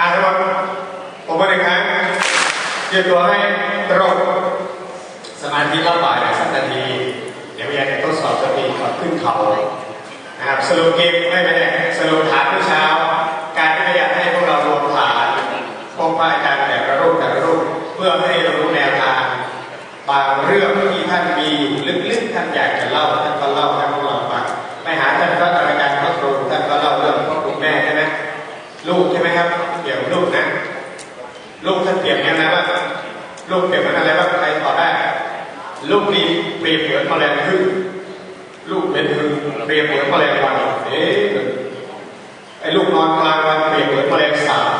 อ่าทุกคนผมมาหนึ่งครั้งยืดตัวให้ตรงสมาธิรอบบ่ายสักนาที เดี๋ยวอยากจะทดสอบสติก่อนขึ้นเขานะครับสโลเกมไม่ไม่ได้สรุปฐานเมื่อเช้า การที่พยายามให้พวกเรารวม ลูกเปรียบมือนอะไรบ้างใครตอบได้ ลูกนี่เปรียบเหมือนแมลงพึ่งลูกเป็นพึ่งเปรียบเหมือนแมลงวันเอ๊ะไอ้ลูกนอนกลางวันเปรียบเหมือนแมลงสาบ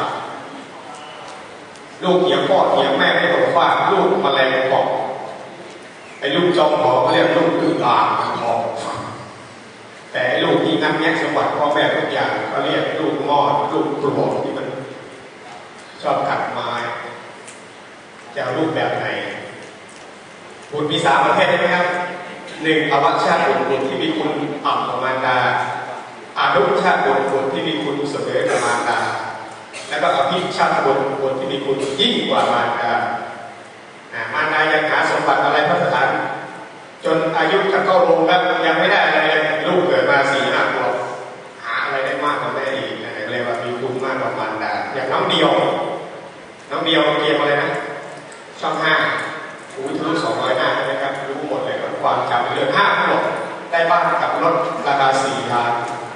ลูกเหยียบพ่อเหยียบแม่ไม่ตกฟาดลูกแมลงปอกไอ้ลูกจอมหอเขาเรียกลูกอึ่งอ่างทองแต่ไอลูกที่นักแยกสมบัติพ่อแม่ทุกอย่างเขาเรียกลูกมอดลูกปลวกที่มันชอบขัดไม้ จะเอารูปแบบไหนบุตรมีสามประเภทใช่ไหมครับหนึ่งอวัชชาติบุตรบุตรที่มีคุณต่ำกว่ามารดาอานุชาติบุตรบุตรที่มีคุณเสมอกับมารดาแล้วก็อภิชาติบุตรบุตรที่มีคุณยิ่งกว่ามารดาอ่ามารดายังหาสมบัติอะไรพระสถานจนอายุจะเข้าลงแล้วยังไม่ได้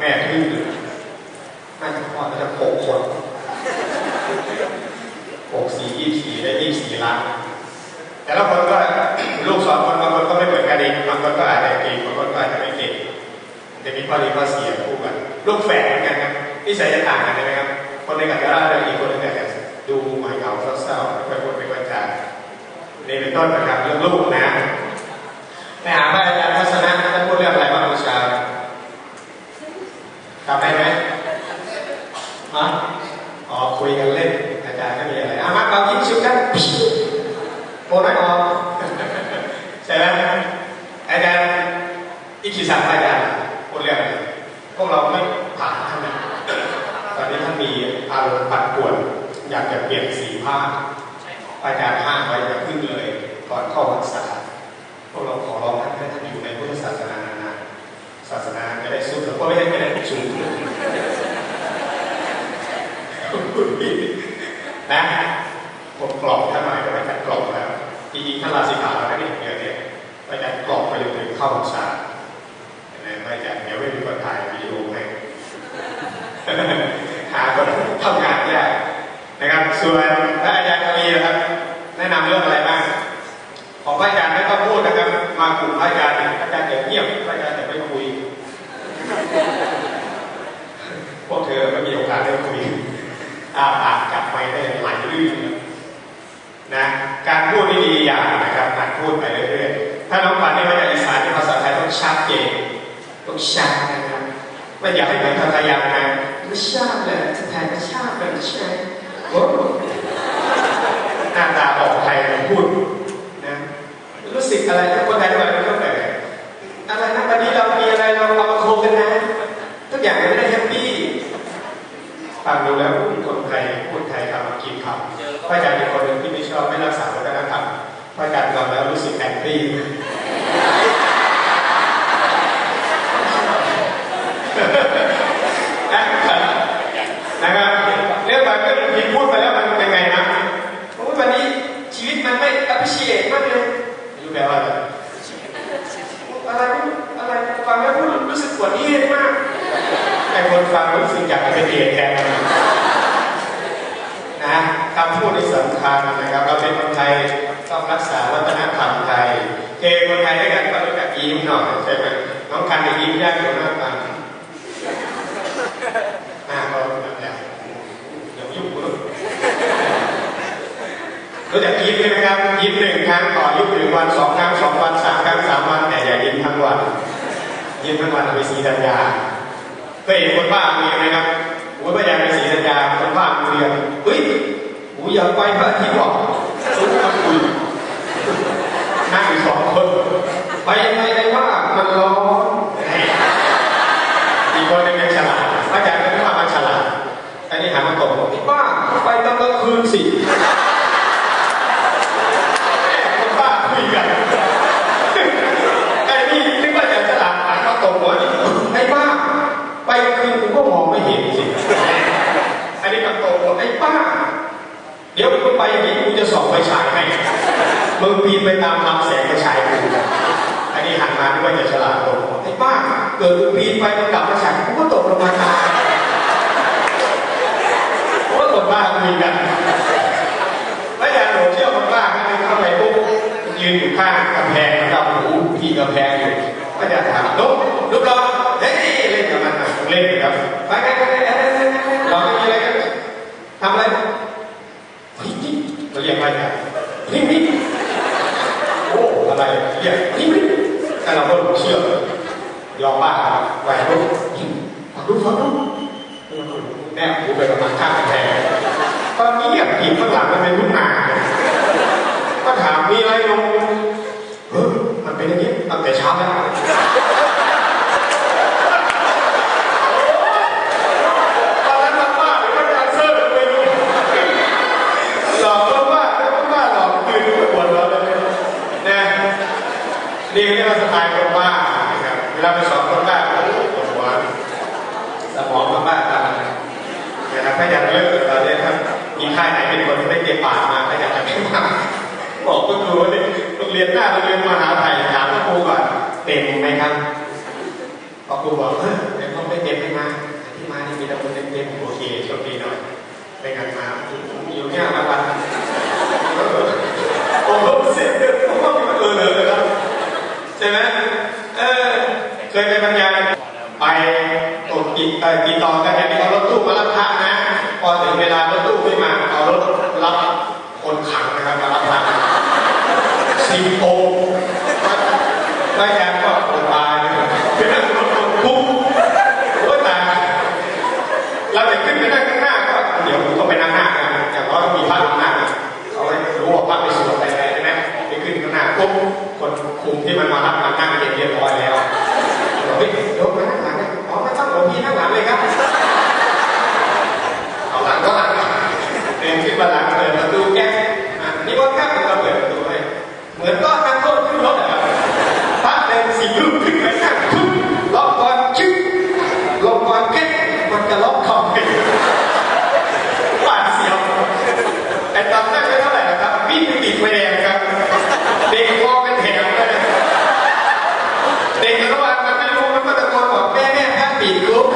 แม่ทึ่งเลยน่าจะพ่อน่าจะหกคนหกสี่ยี่สี่ได้ยี่สี่ล้านแต่ละคนก็ลูกสองคนบางคนก็ไม่เหมือนกันเองบางคนก็อาจจะเก่งบางคนก็อาจจะไม่เก่งจะมีข้อดีข้อเสียคู่กันลูกแฝดเหมือนกันครับนิสัยจะต่างกันใช่ไหมครับ คนหนึงอาจจะร่าเริงอีกคนนึงอาจจะดูหมายเหงาเศร้าๆไม่ค่อยพูดไม่ค่อยจานี่เป็นต้นนะครับเรื่องลูกนะไปหาพระอาจารย์ทัศนะท่านพูดเรื่องอะไรบ้างเมื่อเช้าจำได้ไหมฮะอ๋อคุยกันเล่น อาจารย์ก็ มีอะไรอะมาเรายิ้มชุบกันโอน้อยออกใช่ไหมอาจารย์อิคิสันอาจารย์พูดเรื่องอะไรพวกเราไม่ผ่านท่านนะตอนนี้ท่านมีอารมณ์ปั่นป่วน อยากจะเปลี่ยนสีผ้าอาจารย์ห้ามไว้จะพึ่งเลยก่อนเข้าพรรษาพวกเราขอร้องท่านให้ท่านอยู่ในพุทธศาสนานานๆศาสนาจะได้สุดแล้วก็ไม่ได้ไม่ได้สูงนะ ผมกรอบท่านหน่อยก็ไม่จัดกรอบแล้วจริงๆท่านลาสิกขาแล้วนี่เดียวเนี่ยไปจัดกรอบไปจนถึงเข้าพรรษานะไม่จัดเดี๋ยวไม่มีคนถ่ายวิดีโอให้หาคนทำงานยากนะครับ ส่วนพระอาจารย์กวีนะครับ แนะนำเรื่องอะไรบ้างของพระอาจารย์ไม่ต้องพูดนะครับ มากลุ่มพระอาจารย์เนี่ยอาจารย์จะเงียบพระอาจารย์จะไม่คุยพวกเธอไม่มีโอกาสได้คุยอาปากจับไปได้ไหลลื่น นะการพูดนี่ดีอย่างนะครับหัดพูดไปเรื่อยๆถ้าน้องปันนี่มาจากอีสานในภาษาไทยต้องชัดเจนต้องชัดนะครับไม่อยากให้เหมือนทางพยายามนะไม่ชอบเลยสถานไม่ชอบเลยใช่โอ้หน้าตาออกไทยพูดนะรู้สึกอะไรทุกคนไทยทุกคนไม่ต้องแบบอะไรนะวันนี้เรามีอะไรเราเอามาโคกันนะทุกอย่างมันไม่ได้แฮปปี้ฟังดูแล้วคนไทยพูดไทยคำอังกฤษคำพระอาจารย์เป็นคนหนึ่งที่ไม่ชอบไม่รักษาวัฒนธรรมพระอาจารย์ฟังแล้วรู้สึกแอนตี้ นะครับเรื่องบางเรื่องที่พูดไปแล้วมันเป็นไงนะโอ้ยวันนี้ชีวิตมันไม่ appreciate มากเลยรู้แปลว่าอะไรอะไรอะไรฟังแล้วรู้สึกปวดที่มากไอ้คนฟังรู้สึกอยากจะไปเกลียดแทนมันนะคำพูดที่สำคัญนะครับเราเป็นคนไทยต้องรักษาวัฒนธรรมไทยเกคนไทยด้วยกันก็รู้จักยิ้มหน่อยใช่ไหมน้องคันจะยิ้มยากกว่าน้องคันหน้าก็แบบนี้เดี๋ยวยุ่งเลย รู้จักยิ้มไหมครับ ยิ้มหนึ่งครั้งต่อยิ้มหนึ่งวันสองครั้งสองวันสามครั้งสามวันแต่อย่ายิ้มทั้งวันยิ้มทั้งวันเอาไปสีสัญญาเคยเห็นคนบ้ามีไหมครับโอ้ยพยายามไปสีสัญญาคนบ้าเรียนเฮ้ยโอ้ยอยากไปพระอาทิตย์บอกสุดมันคุยนั่งอยู่สองคน ไปไปได้ว่ามันร้อน อีกคนหนึงยังฉลาดพระอาจารย์ก็ว่ามันฉลาดอันนี้หามาตกบอกพี่บ้า สิแม่คนบ้าคุยกันไอ้นี่นึกว่าจะฉลาดอ่านเขาตรงหัวนี่ไอ้บ้า ไปคืนกูก็มองไม่เห็นสิ อันนี้ก็ตรงหัวไอ้บ้า เดี๋ยวมึงไปอย่างนี้กูจะส่อง ไฟฉายให้มึงปีนไปตามลำแสงไฟฉายกูอันนี้หันมาด้วยจะฉลาดตรงไอ้บ้าเกิดมึงปีนไปมันกลับมาฉายกูก็ตกลงมาตายโอ้คนบ้าคุยกันแล้วอย่างหลงเชื่อคนบ้าก็เลยเข้าไปปุ๊บยืนอยู่ข้างกำแพงกับหูที่กำแพงอยู่ก็จะถามลุกลุกเราเฮ้ยเล่นกับมันอะเล่นครับไปไปไปไปเราไม่มีอะไรกันทำอะไรเฮ้ยนี่ เราเรียกอะไรกันนี่นี่โอ้อะไรเรียกนี่นี่แต่เราก็เชื่อยอมบ้าไหวลุกฟังลุกฟังลุกแนบหูไปกับมันข้างแพงตอนนี้อะผีข้างหลังมันเป็นลูกนาก็ถามมีอะไรลงเออมันเป็นอย่างนี้ตั้งแต่เช้าแล้วตอนนั้นมันบ้าหรือมันแคนเซอร์ไม่รู้หลอกก็บ้าแล้วก็บ้าหลอกคืนไปปวดหัวเลยนะนี่เรียกว่าสไตล์คนบ้านะครับเวลาไปสอนคนบ้าโอ้โหปวดหัวสมองมันบ้าตาม นะครับถ้าอยากเลิกเราเนี่ยครับมี ค่ายไหนที่ไม่เก็บปากมาก็อยากจะไม่มาบอกก็ครูว่าเนี่ยโรงเรียนหน้าโรงเรียนมหาไทยถามครูก่อนเต็มไหมครับพอครูบอกเออเต็มต้องไม่เต็มไม่มาที่มานี่มีแต่คนเต็มเต็มโอเคโชคดีหน่อยไปกันมาอยู่เนี่ยมาวันโอ้โหเสียผมว่ามันเออเลยครับใช่ไหมเออเคยไปบรรยาย ไปตกติดเอ่อติดต่อกันเนี่ยมีเอารถตู้มารับพระนะ พอถึงเวลารถตู้ไม่มาเอารถรับคนขังนะครับมารับพระสิบองค์ได้แทนก็อดตายนะครับคือนั่งรถคนทุกข์โอ้ยตายเราจะขึ้นไปนั่งข้างหน้าก็เดี๋ยวต้องไปนั่งหน้ากันอย่างน้อยมีพระข้างหน้าเขาให้รู้ว่าพระไปสวดอะไรใช่ไหมไปขึ้นข้างหน้าปุ๊บคนคุมที่มันมารับมานั่งเรียบร้อยแล้ว เฮ้ยยกมานั่งหลังนะอ๋อไม่ต้องหลวงพี่นั่งหลังเลยครับ เอาหลังก็หลังเดินขึ้นมาหลังเปิดประตูแก๊สอะนี่ว่าแค่เราเปิดประตูให้เหมือนก็นักโทษขึ้นรถอะครับพระเดินสี่ลูกขึ้นไปนั่งทุบล็อกก่อนชึ้งลงก่อนแก๊ส มันจะล็อกคอมปิดหวาดเสียวไอ้ตอนนั้นไม่เท่าไหร่นะครับวิ่งไปติดไฟแดงครับ เด็กคอเป็นแถวเลยเด็กระหว่างมันไม่รู้มันก็ตะโกนบอกแม่แม่ห้ามปีกลุก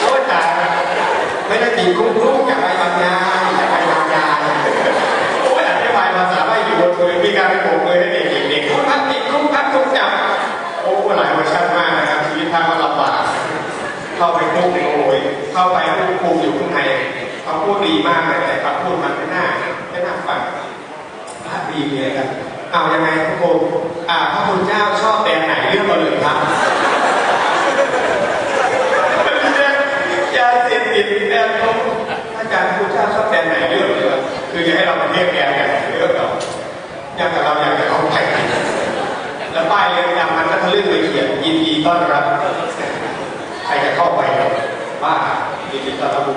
โอ้ยตายไม่ได้ติดคุกลูกอยาก เข้าไปคุกคุมอยู่ข้างในเขาพูดดีมากเลยแต่คำพูดมันไม่น่าไม่น่าฟังพระดีเลยครับเอายังไงพระคุณอ่าพระคุณเจ้าชอบแบรนด์ไหนเลือกมาเลยครับยาเสพติดแบรนด์ผมอาจารย์พระคุณเจ้าชอบแบรนด์ไหนเลือกเลยครับคือจะให้เรามาเรียกแบรนด์กันเลือกเราอยากแต่เราอยากจะเขาไปแล้วป้ายเรียงยางมันก็ทะลึ่งไปเขียนยินดีต้อนรับใครจะเข้าไปบ้า ยินดีต้อนรับผม